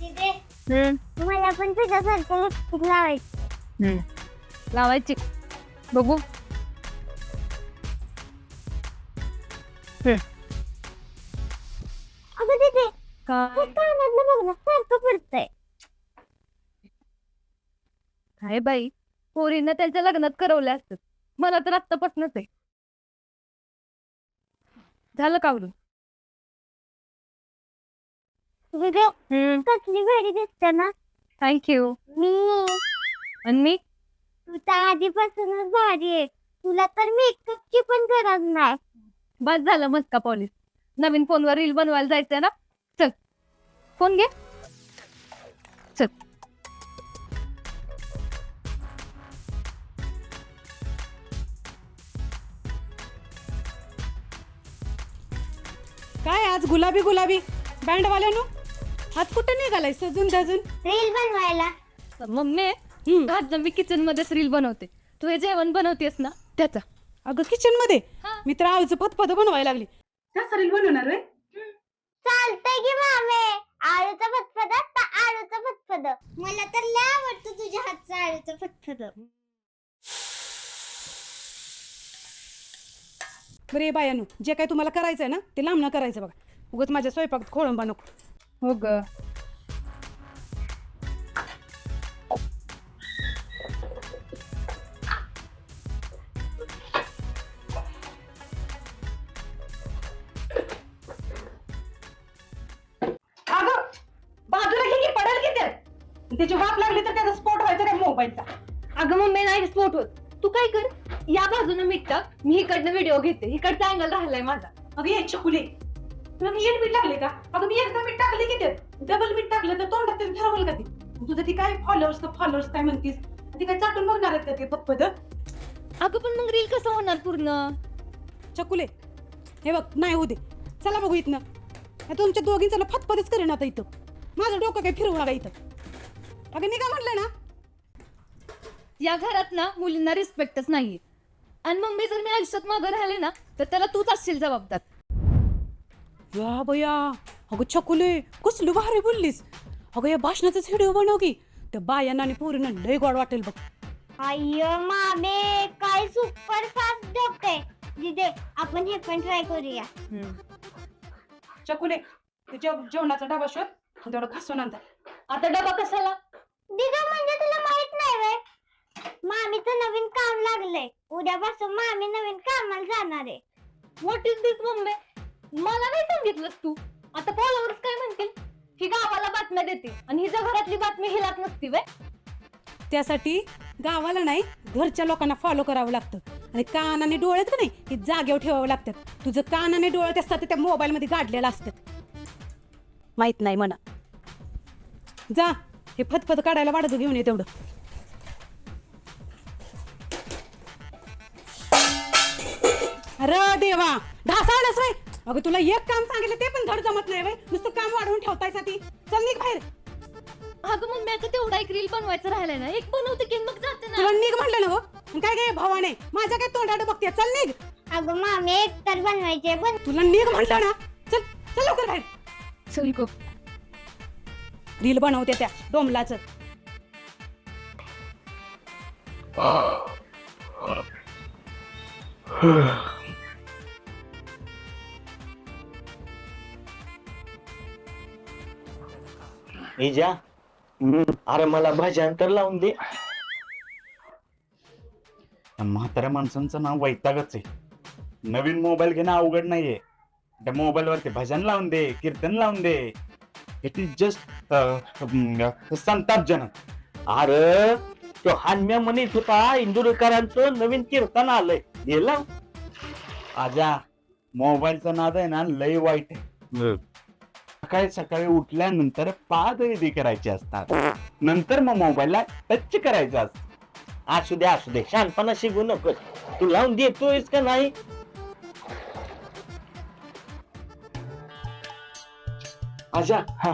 तिथे मला पण तुझ्यासारखं लिपस्टिक लावायची. लावायची. बघू. अगं तिथे काय? कानातलं बघ ना सारखं फिरतंय. काय बाई? पोरींना त्यांच्या लग्नात करवले असतात मला तर आत्तापासूनच आहे. झालं कावरून तिथे कसली भारी दिसते ना थँक्यू मी आणि मी तू तर आधीपासूनच भारी आहे तुला तर मेकअपची पण गरज नाही बस झालं मस्का पॉलिस नवीन फोनवर रील बनवायला जायचंय ना चल फोन घे चल काय आज गुलाबी गुलाबी? बँडवाल्यानो आज कुठे निघालाय? सजून धजून रील बनवायला. मम्मी हम्म. आज ना मी किचन मध्येच रील बनवते. तू हे जेवण बनवतेस ना? त्याचा. अगं किचनमध्ये हा. मी तर आळूचं फतफत बनवायला लागली. त्याचा रील बनवणार रे? चालतंय की मामे? आळूचं फतफद आता आळूचं फतफद मला तर लय आवडतं तुझ्या हातचं आळूचं फतफद बरे बायानो जे काय तुम्हाला करायचंय ना ते लांबणं करायचं बघा. उगाच माझ्या स्वयंपाक खोळंबा नको. हो ग अगं बाजूला घे की पडेल की त्यात त्याची वाफ लागली तर त्याचा स्पॉट व्हायचा काय मोबाईलचा. अगं मम्मी नाही स्पोर्ट होत. तू काय कर या बाजूनं मीठ टाक. मी इकडनं व्हिडिओ घेते. इकडचा अँगल राहिलाय माझा. अगं ये चकुले. तुला मी एक मीठ लागले का? अगं मी एकदा मीठ टाकले की त्यात डबल मीठ टाकलं तर तोंडात ते ठरवलं का ते? तुझं ती काय फॉलोअर्स का फॉलोअर्स काय म्हणतीस? ती काय चाटून बघणार आहेत का ते पप्पद अगं पण मग रील कसं होणार पूर्ण? चकुले हे बघ नाही होऊ दे. चला बघू इथनं. हे तुमच्या दोघींचा फतफतच करेन आता इथं. माझं डोकं काही फिरवू नका इथं. अगं निघा म्हणलं ना. या घरात ना मुलींना रिस्पेक्टच नाहीये. आणि मम्मी जर मी आयुष्यात मागं राहिले ना तर त्याला तूच असशील जबाबदार. या बया. अगं चकुले कसलं भारी बोललीस? अगं या भाषणाचाच व्हिडिओ बनव की त्या बायांना आणि पोरींना लय गोड वाटेल बघ. अय्यो मामे काय सुपर फास्ट डोकं दिदे आपण हे पण ट्राय करूया. चकुले ते जेव जेवणाचा डबा शोध. तेवढं घासून आणता आता डबा कशाला? दिदा म्हणजे तुला माहीत नाही वे मामीचं नवीन काम लागलंय. उद्यापासून मामी नवीन कामाला जाणार आहे. व्हॉट इज दिस मला नाही सांगितलंस तू. आता फॉलोअर्स काय म्हणतील? ही गावाला बातम्या देते आणि हिच्या घरातली बातमी हिलाच नसती वे त्यासाठी गावाला नाही घरच्या लोकांना फॉलो करावं लागतं. आणि कानाने आणि डोळ्यात का नाही हे जागेवर ठेवावं लागतात. तुझं कानाने आणि डोळ्यात असतात ते त्या मोबाईलमध्ये गाडलेलं असतात माहीत नाही म्हणा. जा हे फतफत काढायला वाढत घेऊन ये तेवढं. अरे देवा ढासाळच नाही अगं तुला एक काम सांगितलं ते पण धड जमत नाही वय. नुसतं काम वाढवून ठेवतायसाठी चल निघ बाहेर. अगं मम्मी आता तेवढा एक रील बनवायचं राहिलाय ना. एक बनवते की मग जाते ना. तुला निघ म्हटलं ना हो. काय काय भावाने? माझ्या काय तोंडाडं बघते? चल निघ. अगं मामी एकतर बनवायचे पण तुला निघ म्हटलं ना. चल चल लवकर बाहेर. चल गो रील बनवते त्या डोमलाच इजा? अरे मला भजन तर लावून दे. म्हाताऱ्या माणसांचं नाव वैतागच आहे. नवीन मोबाईल घेणं अवघड नाहीये. त्या मोबाईल वरती भजन लावून दे कीर्तन लावून दे. इट इज जस्ट संतापजनक. अरे तो हानम्या म्हणत होता इंदुरकरांचं नवीन कीर्तन आलंय. लाव. आजा मोबाईलचा नाद आहे ना लय वाईट आहे. सकाळी सकाळी उठल्यानंतर पादविधी करायचे असतात. नंतर मग मोबाईलला टच करायचं असतं. असू दे असू दे. शहाणपणा शिकू नकोस. तू लावून देतोयस का नाही? आजा हा.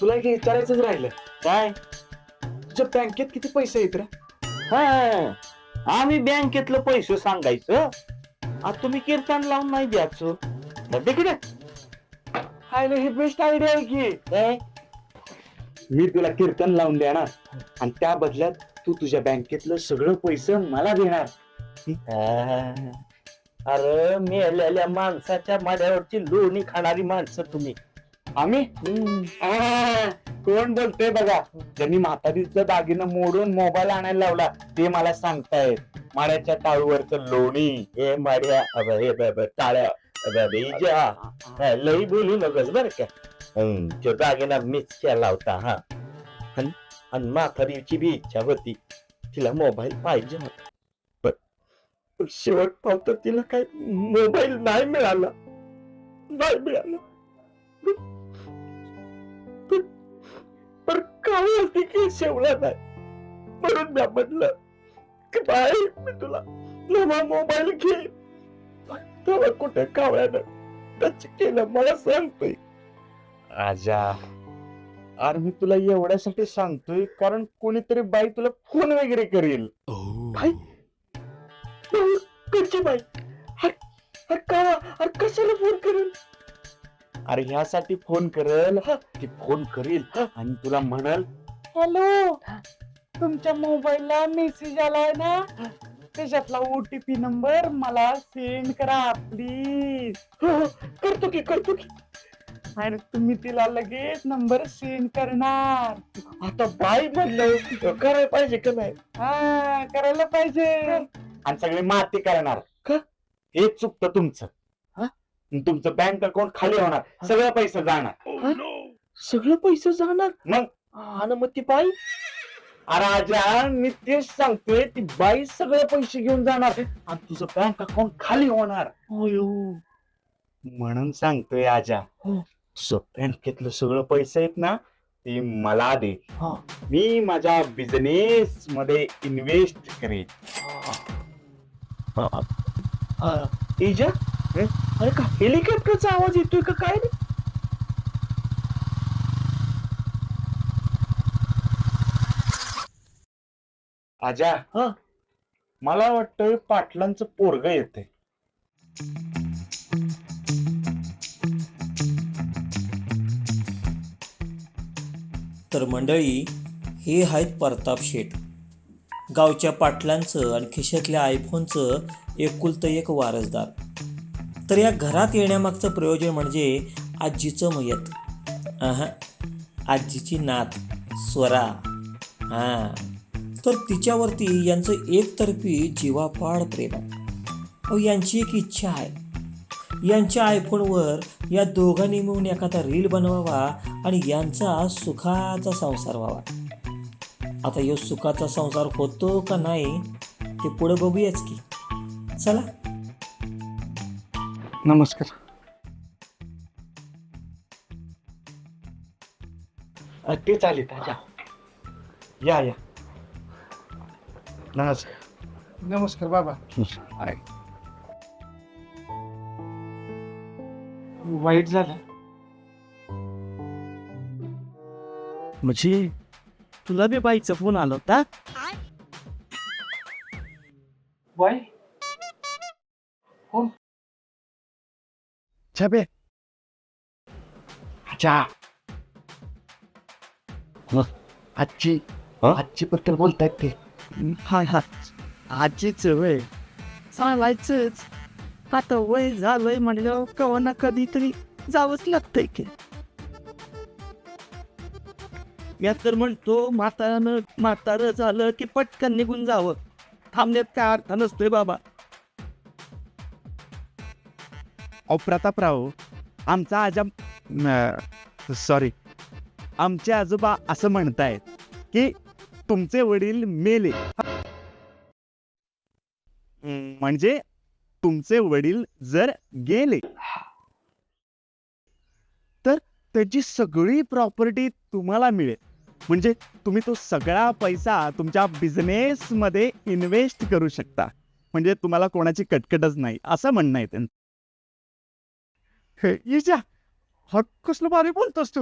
तुला एक विचारायचंच राहिलं. काय? तुझ्या बँकेत किती पैसे आहेत रे? हा. आम्ही बँकेतलं पैसे सांगायचं. आता तुम्ही कीर्तन लावून नाही द्यायचं. तिकडे हायला ही बेस्ट आयडिया आहे की. मी तुला कीर्तन लावून देणार आणि त्या बदल्यात तू तुझ्या बँकेतलं सगळं पैसे मला देणार. हा. अरे मेलेल्या माणसाच्या माड्यावरची लोणी खाणारी माणसं तुम्ही. आम्ही? आ, कोण बोलतोय बघा ज्यांनी म्हातारीचं दागिनं मोडून मोबाईल आणायला लावला ते मला सांगतायत. माळ्याच्या टाळूवरचं लोणी. हे माड्या अबे, हे बे- बे, टाळ्या. अबे, बे, इजा. हा, लई बोलू नकोस बर का तो दागिना मीच केला होता हा अन- आणि म्हातारीची बी इच्छा होती तिला मोबाईल पाहिजे होता पण शेवट पावतं तिला काय मोबाईल नाही मिळाला नाही मिळाला पण काय देखील शेवला नाही म्हणून मी म्हटलं की बाय मी तुला नवा मोबाईल घे तेव्हा कुठे कावळ्यानं टच केलं मला सांगतोय. आजा अरे मी तुला एवढ्यासाठी सांगतोय कारण कोणीतरी बाई तुला फोन वगैरे करेल. बाई कशी बाई? अरे अरे का अरे कशाला फोन करेल? अरे ह्यासाठी फोन करेल ती फोन करेल आणि तुला म्हणल हॅलो तुमच्या मोबाईलला मेसेज आलाय ना? त्याच्यातला ओटीपी नंबर मला सेंड करा प्लीज करतो की करतो की. आणि तुम्ही तिला लगेच नंबर सेंड करणार. आता बाई म्हणलं करायला पाहिजे का नाही? हा करायला पाहिजे. आणि सगळे माती करणार. का? हे चुकतं तुमचं. हा? आणि तुमचं बँक अकाउंट खाली होणार. सगळं पैसे जाणार. सगळं पैसे जाणार? मग? आणि मग ती बाई. अरे आजा मी तेच सांगतोय ती बाई सगळे पैसे घेऊन जाणार. आणि तुझं बँक अकाउंट खाली होणार. म्हणून सांगतोय आजा हो. तुझं बँकेतलं सगळं पैसे आहेत ना ते मला दे. मी माझ्या बिझनेस मध्ये इन्व्हेस्ट करेन. इजा? अरे का हेलिकॉप्टरचा आवाज येतोय का? काय रे? आजा. हा. मला वाटतं पाटलांचं पोरग येते तर मंडळी हे आहेत प्रताप शेठ. गावच्या पाटलांचं आणि खिशातल्या आयफोनचं एकुलतं एक वारसदार. तर या घरात येण्यामागचं प्रयोजन म्हणजे आजीचं मयत. अहा. आजीची नात स्वरा. हां. तर तिच्यावरती यांचं एकतर्फी जीवापाड प्रेम आहे. यांची एक इच्छा आहे. यांच्या आयफोनवर या दोघांनी मिळून एखादा रील बनवावा आणि यांचा सुखाचा संसार व्हावा. आता यो सुखाचा संसार होतो का नाही ते पुढे बघूयाच की. चला. नमस्कार. ते चालेल या या. नमस्कार. नमस्कार बाबा. वाईट झालं. म्हणजे तुला बी बाईचा फोन आला होता? वाय छबे अच्छा. आजची हं? आजची बद्दल बोलतायत ते. हा हा आजीच वय सांगायचंच आता वय झालंय म्हणल्यावर कवा ना कधीतरी जावंच लागतंय की. या तर म्हणतो म्हातारानं म्हातारं झालं की पटकन निघून जावं. थांबण्यात काय अर्थ नसतोय बाबा. अहो प्रतापराव आमचा आजा सॉरी आमचे आजोबा असं म्हणतायत की तुमचे वडील मेले. म्हणजे तुमचे वडील जर गेले तर त्याची सगळी प्रॉपर्टी तुम्हाला मिळेल. म्हणजे तुम्ही तो सगळा पैसा तुमच्या बिझनेस मध्ये इन्व्हेस्ट करू शकता. म्हणजे तुम्हाला कोणाची कटकटच नाही असं म्हणणं आहे त्यांचं. हे कसलं भारी बोलतोस तू?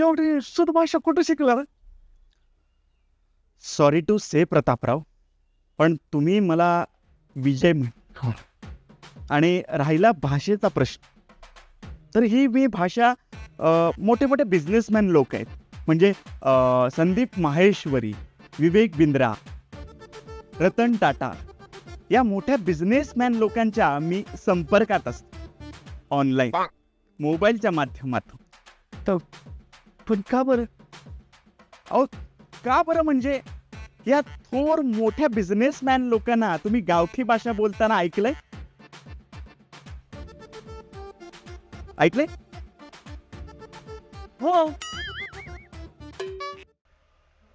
एवढी शुद्ध भाषा कुठं शिकला सॉरी टू से प्रतापराव पण तुम्ही मला विजय म्हण आणि राहिला भाषेचा प्रश्न. तर ही मी भाषा मोठे मोठे बिझनेसमॅन लोक आहेत. म्हणजे संदीप माहेश्वरी विवेक बिंद्रा रतन टाटा या मोठ्या बिझनेसमॅन लोकांच्या मी संपर्कात असतो. ऑनलाईन मोबाईलच्या माध्यमातून. तर पण का बरं? अहो का बरं म्हणजे? या थोर मोठ्या बिझनेसमॅन लोकांना तुम्ही गावठी भाषा बोलताना ऐकलंय? ऐकलंय? हो.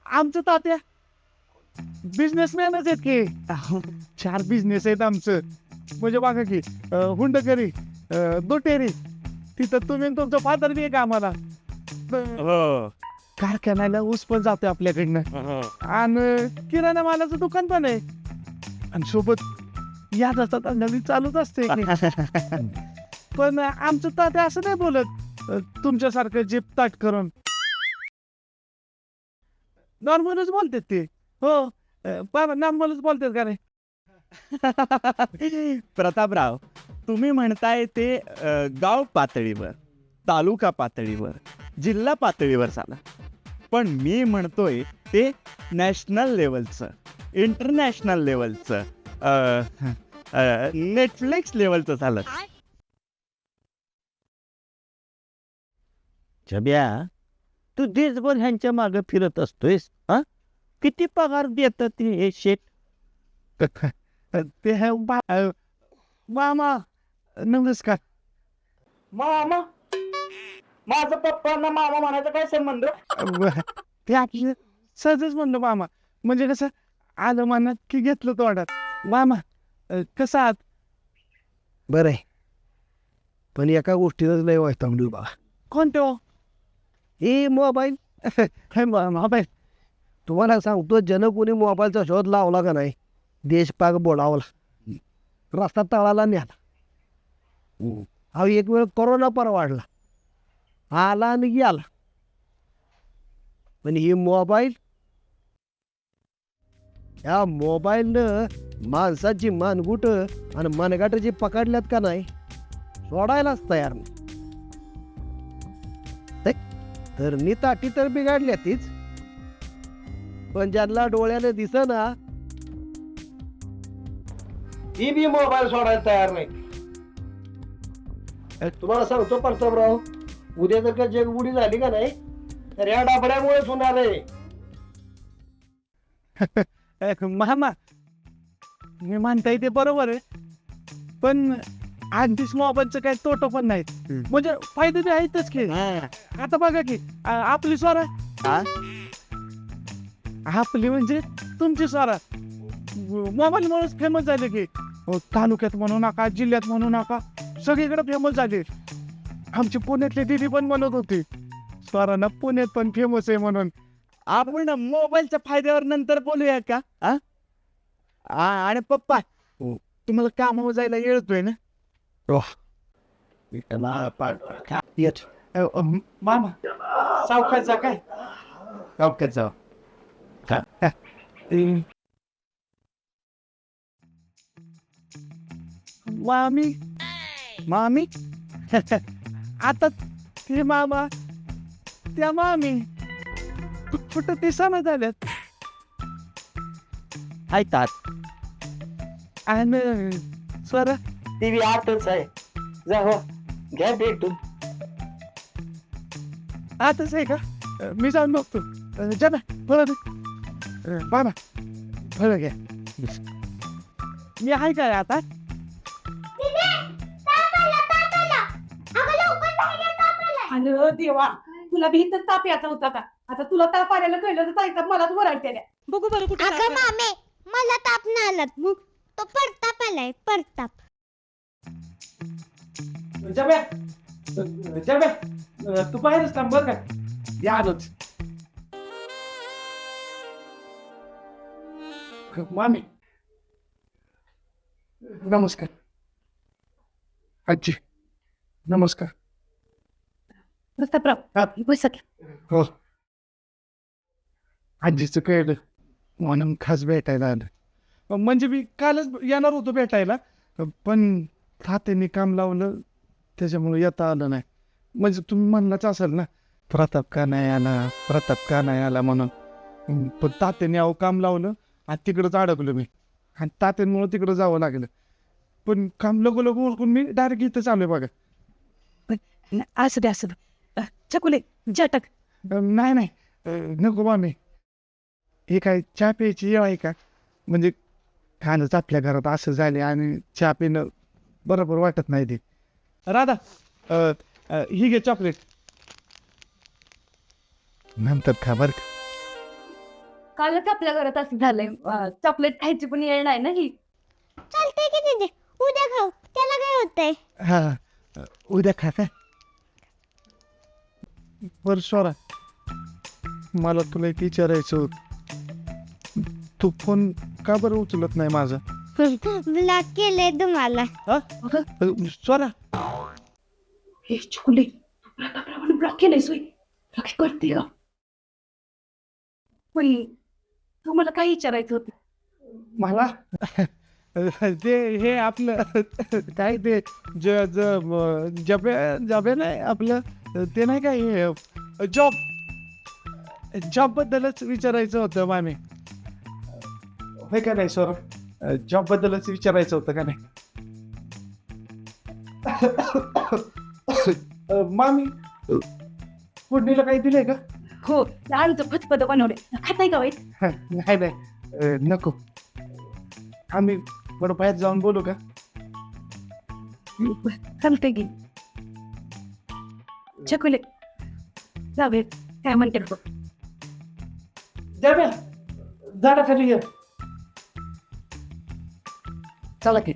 आमचं तात्या बिझनेसमॅनच आहेत की. चार बिझनेस आहेत आमचं. म्हणजे बघा की हुंडकरी दोटेरी तिथं तुम्ही तुमचं फादर बी आहे का आम्हाला? हो. कारखान्याला ऊस पण जातोय आपल्याकडनं. आणि किराणा मालाचं दुकान पण आहे. आणि सोबत याद असतात नवीन चालूच असते पण आमचं तात्या असं नाही बोलत. अं, तुमच्यासारखं जीप ताट करून. नॉर्मलच बोलतात ते. हो. नॉर्मलच बोलतात का रे प्रतापराव तुम्ही म्हणताय ते अं, गाव पातळीवर तालुका पातळीवर. जिल्हा पातळीवर झालं. पण मी म्हणतोय ते नॅशनल लेवलचं इंटरनॅशनल लेवलचं नेटफ्लिक्स लेवलचं झालं. छब्या तू दिवसभर ह्यांच्या मागे फिरत असतोयस हा? किती पगार देतात ते हे शेट? ते है मामा नमस्कार. मामा माझा पप्पांना मामा म्हणायचा काय संबंध? ते आपलं सहजच म्हणलं मामा. म्हणजे कसं आलं मनात की घेतलं तोंडात. मामा अं, कसं आहात? बरं आहे पण एका गोष्टीलाच लय वाईट बा कोणते हो? हे मोबाईल. हे म- मोबाईल. तुम्हाला सांगतो जन कोणी मोबाईलचा शोध लावला का नाही देश पाक बोलावला. रस्ता तळाला न्याला हा एक वेळ कोरोना पर वाढला आला आणि गेला पण ही मोबाईल या मोबाईलनं माणसाची मानगुट आणि मनगाट जे पकडल्यात का नाही सोडायलाच तयार नाही तर ताटी तर बिघडल्या तीच पण ज्यांना डोळ्याने दिसना ती बी मोबाईल सोडायला तयार नाही तुम्हाला सांगतो प्रतापराव उद्या जर का जग उडी झाली का नाही तर या डाबड्यामुळेच होणार आहे. ए, मामा मी म्हणताय ते बरोबर आहे. पण आणखीच मोबाईलचं काही तोटं पण नाहीत. म्हणजे फायदे बी आहेतच की. आता बघा की आ- आपली स्वरा. आपली म्हणजे तुमची स्वरा. मोबाईल मुळेच फेमस झाले की. हो, तालुक्यात म्हणू नका जिल्ह्यात म्हणू नका सगळीकडे फेमस झाले. आमची पुण्यातली दिदी पण म्हणत होती स्वरानं पुण्यात पण फेमस आहे म्हणून. आपण मोबाईलच्या फायद्यावर नंतर बोलूया का आ? आ, आणि पप्पा तुम्हाला कामावर जायला येतोय ना? येत. अ, अ, मामा सावकाश जा काय? सावकाश जा मामी मामी. आता ते मामा त्या मामी कु- कुठं दिसाना झाल्यात? ऐकतात आणि स्वरा? ती बी आतच आहे. जा हो घ्या भेटून. आताच आहे का? अ, मी जाऊन बघतो. अ, जा ना फळं दे अ, बाबा फळं घ्या मी आहे काय आता? अरे देवा. तुला भीतच ताप याचा होता का? आता तुला ताप आलेला कळलं तर ताईतात मलाच वरायच्या द्या बघू बरं कुठे अगं मामे मला ताप नाही आलात मग तो परताप आलाय परताप. जब्या अ, जब्या अ, तू बाहेरच थांब बरं का. या आलोच मामी. नमस्कार. आजी नमस्कार. प्रतापराव बसा. हो आजीचं कळलं म्हणून खास भेटायला आलं म्हणजे मी कालच येणार होतो भेटायला पण तात्याने काम लावलं त्याच्यामुळे येता आलं नाही म्हणजे तुम्ही म्हणलाच असाल ना प्रताप का नाही आला प्रताप का नाही आला म्हणून पण तात्याने अहो काम लावलं आणि तिकडंच अडकलो मी आणि तात्यांमुळे तिकडं जावं लागलं पण काम लगो लगो ओळखून मी डायरेक्ट इथं चालू आहे बघा असं दे असं चकुले जटक. नाही नाही. अं, नको बा मी. हे काय चहा प्यायची वेळ आहे का? म्हणजे खाणंच आपल्या घरात असं झाले आणि चहा पिणं बरोबर वाटत नाही ते. राधा अं, अं, ही घे चॉकलेट. नंतर खा बरं का. कालच आपल्या घरात असं झालंय. चॉकलेट खायची पण येळ नाही ना ही. चालतंय की दीदी उद्या खाऊ. त्याला काय होतंय? हा अं, उद्या खा काय बरं स्वरा मला तुला एक विचारायचं होतं. तू फोन का बरं उचलत नाही माझा? ब्लॉक केलंय तुम्हाला. हा? स्वरा हे चकुले प्रतापरावाने ब्लॉक केलंय सोय. लक्ष करते का पण तुम्हाला काय विचारायचं होतं? मला? ते हे आपलं काय ते ज जबे जबे नाही आपलं? ते नाही काय हे जॉब जॉबबद्दलच विचारायचं होतं मामी. होय का नाही सर? जॉबबद्दलच विचारायचं होतं का नाही? मामी फोडणीला काही दिलंय का? हो लाडूचं फतफत बनवले खाताय का वाईट नाही नाही नको. आम्ही बरं बाहेर जाऊन बोलू का? चालतंय की. चकुले. जावे काय म्हणते बघ द्या झाडा खाली ये. चला की.